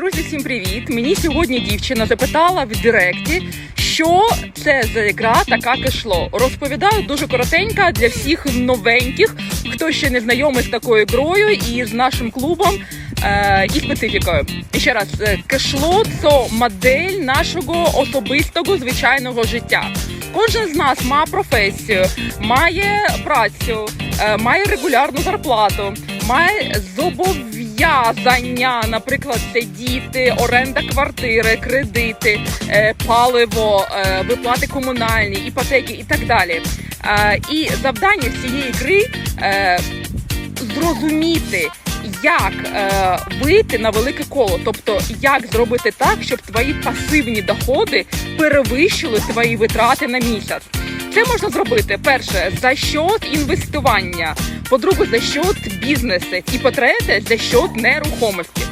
Друзі, всім привіт! Мені сьогодні дівчина запитала в Директі, що це за ігра така кешло. Розповідаю дуже коротенько для всіх новеньких, хто ще не знайомий з такою грою і з нашим клубом е, і специфікою. І ще раз, е, кешло це модель нашого особистого звичайного життя. Кожен з нас має професію, має працю, е, має регулярну зарплату, має зобов'язання, наприклад, це діти, оренда квартири, кредити, е, паливо, е, виплати комунальні, іпотеки і так далі. І завдання цієї гри зрозуміти, як е, вийти на велике коло, тобто як зробити так, щоб твої пасивні доходи перевищили твої витрати на місяць. Це можна зробити перше за счет інвестування, по-друге, за счет бізнесу, і по-третє, за счет нерухомості.